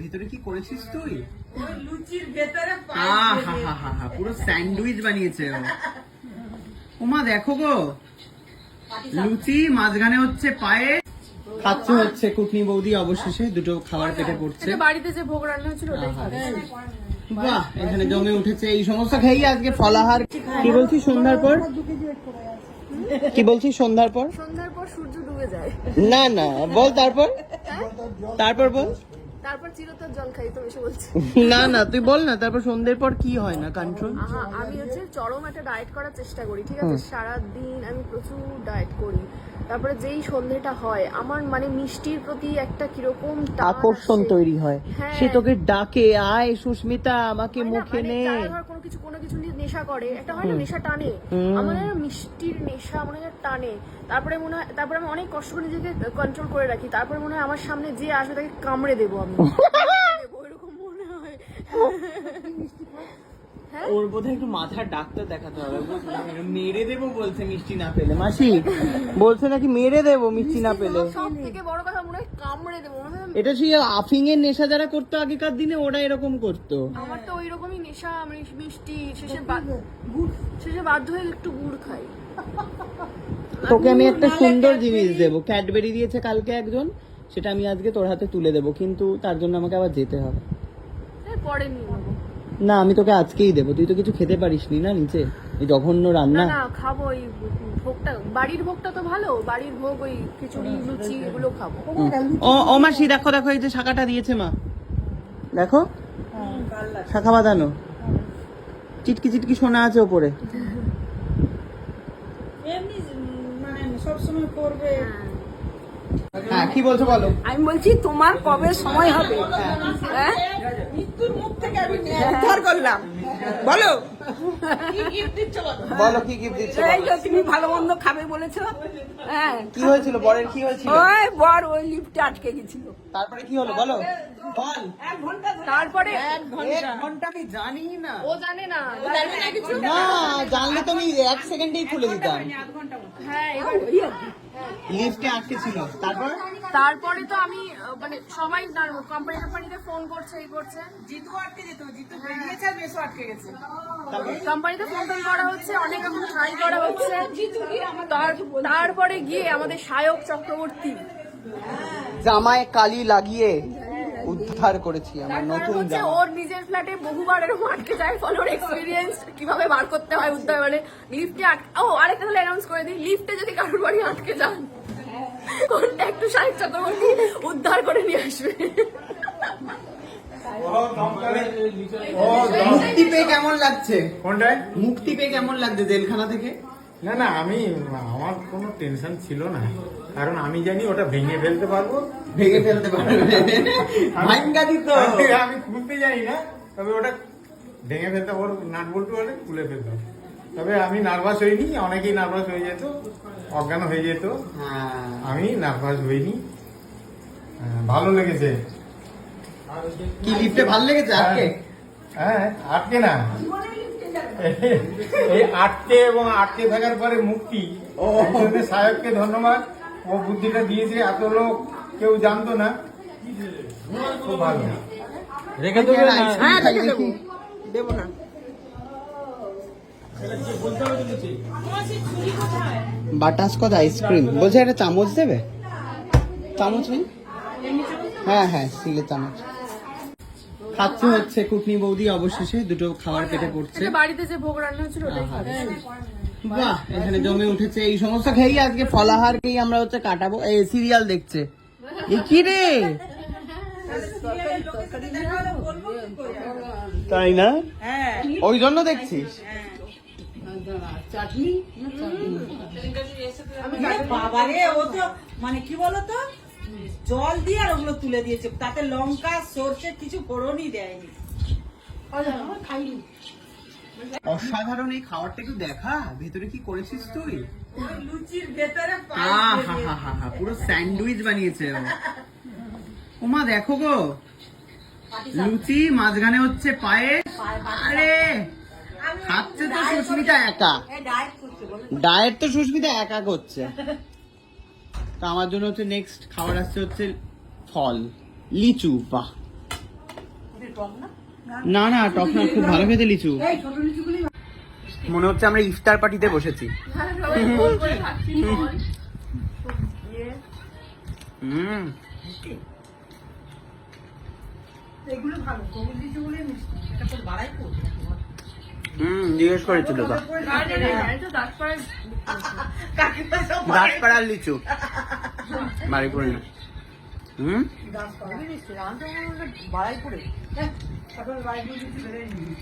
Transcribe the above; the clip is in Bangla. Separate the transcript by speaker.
Speaker 1: ভেতরে কি করেছিস তুই?
Speaker 2: লুচির ভেতরে
Speaker 1: হা হা হা পুরো স্যান্ডউইচ বানিয়েছে ওমা দেখো গো। লুচি মাঝখানে হচ্ছে পায়ে খাচ্ছে হচ্ছে কুটনি বৌদি অবশেষে দুটো খাবার পেটে পড়ছে।
Speaker 3: বাড়িতে যে ভোগ রান্না হয়েছিল
Speaker 1: বাহ এখানে জমে উঠেছে এই সমস্ত খেয়েই আজকে ফলাহার। কি বলছিস সন্ধ্যার পর? কি বলছি সন্ধ্যার পর?
Speaker 3: সন্ধ্যার পর সূর্য ডুবে যায়।
Speaker 1: না না বল তারপর? তারপর বল।
Speaker 3: তারপর চিরতর জল খাই তো বেশি বলছি।
Speaker 1: না না তুই বল না তারপর সন্ধ্যের পর কি হয় না কন্ট্রোল
Speaker 3: আমি হচ্ছে চরম একটা ডায়েট করার চেষ্টা করি ঠিক আছে? সারা দিন আমি প্রচুর ডায়েট করি। তারপরে যেই সন্ধেটা হয় আমার মানে মিষ্টির প্রতি একটা কীরকম
Speaker 1: আকর্ষণ তৈরি হয়।
Speaker 3: হ্যাঁ।
Speaker 1: সে তোকে ডাকে আয় সুস্মিতা আমাকে মুখে
Speaker 3: মানে
Speaker 1: নে।
Speaker 3: কোনো কিছু কোনো কিছু নেশা করে একটা হয় না নেশা টানে। আমার মিষ্টির নেশা মনে হয় টানে। তারপরে মনে হয় তারপরে আমি অনেক কষ্ট করে নিজেকে কন্ট্রোল করে রাখি। তারপরে মনে হয় আমার সামনে যে আসবে তাকে কামড়ে দেবো আমি। হয়?
Speaker 1: ওর বোধহয় একটু মাথার ডাক্তার দেখাতে হবে মেরে দেবো বলছে মিষ্টি না পেলে। মাসি বলছে নাকি মেরে দেবো মিষ্টি না পেলে?
Speaker 3: বড় কথা মনে হয় কামড়ে দেবো
Speaker 1: এটা সেই আফিং এর নেশা যারা করতো আগেকার দিনে ওরা এরকম করতো।
Speaker 3: আমার তো ওই রকমই নেশা আমি মিষ্টি শেষে শেষে বাধ্য হয়ে একটু গুড় খাই।
Speaker 1: তোকে আমি একটা সুন্দর জিনিস দেবো। ক্যাডবেরি দিয়েছে কালকে একজন। সেটা আমি আজকে তোর হাতে তুলে দেবো কিন্তু তার জন্য আমাকে আবার যেতে হবে।
Speaker 3: পরে
Speaker 1: না আমি তোকে আজকেই দেবো তুই তো কিছু খেতে পারিস নি না নিচে? এই জঘন্য রান্না।
Speaker 3: না খাব ওই ভোগটা বাড়ির ভোগটা তো ভালো বাড়ির ভোগ ওই খিচুড়ি লুচি এগুলো খাব।
Speaker 1: ও ও মাসি দেখো দেখো এই যে শাখাটা দিয়েছে মা। দেখো শাখা বাঁধানো। চিটকি চিটকি সোনা আছে ওপরে।
Speaker 2: এমনি মানে সবসময় করবে।
Speaker 1: হ্যাঁ কি বলছো বলো?
Speaker 4: আমি বলছি তোমার কবে সময় হবে? হ্যাঁ।
Speaker 2: মৃত্যুর মুখ থেকে আমি
Speaker 4: উদ্ধার করলাম। বলো।
Speaker 2: কি বলো?
Speaker 1: কি গিফট দিচ্ছে
Speaker 4: এই যে তুমি ভালো মন্দ খাবে বলেছ। হ্যাঁ।
Speaker 1: কি হয়েছিল? বরের কি হয়েছিল?
Speaker 4: ওই বর ওই লিফটে আটকে গেছিল।
Speaker 1: তারপরে কি হলো বলো? বল।
Speaker 4: এক ঘণ্টা
Speaker 3: তারপরে
Speaker 1: এক ঘণ্টা। আমি জানি না।
Speaker 3: ও জানে না। জানে না কিছু?
Speaker 1: না জানলে তো আমি এক সেকেন্ডেই খুলে দিতাম।
Speaker 3: হ্যাঁ এবার
Speaker 1: লিফটে আটকে ছিল। তারপর?
Speaker 3: তারপরে তো আমি মানে সবাই কোম্পানি কোম্পানিতে ফোন করছে এই করছে।
Speaker 2: জিতু আটকে যেত জিতু বেরিয়েছে আর বেশও আটকে গেছে।
Speaker 3: কোম্পানিতে ফোন টোন করা হচ্ছে অনেক রকম ট্রাই করা হচ্ছে। তারপরে গিয়ে আমাদের সায়ক চক্রবর্তী।
Speaker 1: জামায় কালি লাগিয়ে উদ্ধার করেছি আমার নতুন জামা।
Speaker 3: ওর নিজের ফ্ল্যাটে বহুবার এরকম আটকে যায় ফলে ওর এক্সপিরিয়েন্স কীভাবে বার করতে হয় উদ্ধার মানে লিফটে ও আরেকটা তাহলে অ্যানাউন্স করে দিই। লিফটে যদি কারোর বাড়ি আটকে যান কোনটা একটু সাহেব চক্রবর্তী উদ্ধার করে নিয়ে আসবে?
Speaker 1: মুক্তি পেয়ে কেমন লাগছে?
Speaker 5: কোনটায়?
Speaker 1: মুক্তি পেয়ে কেমন লাগছে জেলখানা থেকে?
Speaker 5: না না আমি আমার কোনো টেনশন ছিল না। কারণ আমি জানি ওটা ভেঙে ফেলতে পারব।
Speaker 1: ভেঙে ফেলতে পারব।
Speaker 5: আমি আমি খুলতে জানি না তবে ওটা ভেঙে ফেলতে ওর নাট বল্টু হলে খুলে ফেলতাম তবে আমি নার্ভাস হইনি অনেকেই নার্ভাস হয়ে যেত অজ্ঞান হয়ে যেত।
Speaker 1: হ্যাঁ।
Speaker 5: আমি নার্ভাস হইনি। হ্যাঁ, ভালো লেগেছে।
Speaker 1: কি লিফটে ভালো লেগেছে আজকে
Speaker 5: হ্যাঁ আটকে না। এই আটকে এবং আটকে থাকার পরে মুক্তি।
Speaker 1: ও।
Speaker 5: সাহেবকে ধন্যবাদ। ও বুদ্ধিটা দিয়েছে এত লোক কেউ জানতো না। খুব ভালো।
Speaker 1: রেখে দেবে
Speaker 4: হ্যাঁ রেখে দেবো। দেবো না।
Speaker 1: বাটারস্কচ আইসক্রিম বলছে একটা চামচ দেবে? চামচ নেই? হ্যাঁ হ্যাঁ স্টিলের চামচ। খাচ্ছে হচ্ছে কুটনি বৌদি অবশেষে দুটো খাবার পেটে পড়ছে।
Speaker 3: বাড়িতে যে ভোগ রান্না ওটাই খাবে।
Speaker 1: বাহ এখানে জমে উঠেছে এই সমস্ত খেয়েই আজকে ফলাহারকেই আমরা হচ্ছে কাটাবো। এই সিরিয়াল দেখছে। এ কি রে? তাই না?
Speaker 2: হ্যাঁ
Speaker 1: ওই জন্য দেখছিস?
Speaker 2: বাবারে ও তো মানে কি বলতো? জল দিয়ে আর ওগুলো তুলে দিয়েছে। তাতে লঙ্কা সর্ষে কিছু ফোড়নই দেয়নি।
Speaker 1: অসাধারণ এই খাবারটা একটু দেখা ভেতরে কি করেছিস তুই?
Speaker 2: লুচির ভেতরে
Speaker 1: পুরো স্যান্ডউইচ বানিয়েছে ও। ওমা দেখো গো। লুচি মাঝখানে হচ্ছে পায়ে আরে খাচ্ছে তো সুস্মিতা একা। ডায়েট তো। সুস্মিতা একা করছে। তা আমার জন্য হচ্ছে নেক্সট খাবার আসছে হচ্ছে ফল। লিচু বাহ।
Speaker 2: টক না?
Speaker 1: না না টক না খুব ভালো খেতে লিচু। মনে হচ্ছে আমরা ইফতার পার্টিতে বসেছি।
Speaker 3: হ্যাঁ, সবাই গোল করে খাচ্ছি ফল।
Speaker 1: হুম।
Speaker 2: এগুলো ভালো সবুজ লিচুগুলি মিষ্টি এটা তোর বাড়াই করবে
Speaker 1: হুম জিজ্ঞেস করেছিল দাসপাড়ার লিচু। বাড়ি করে না। হুম?
Speaker 2: হ্যাঁ বাড়াই করে। লিচু বেড়ে নিবি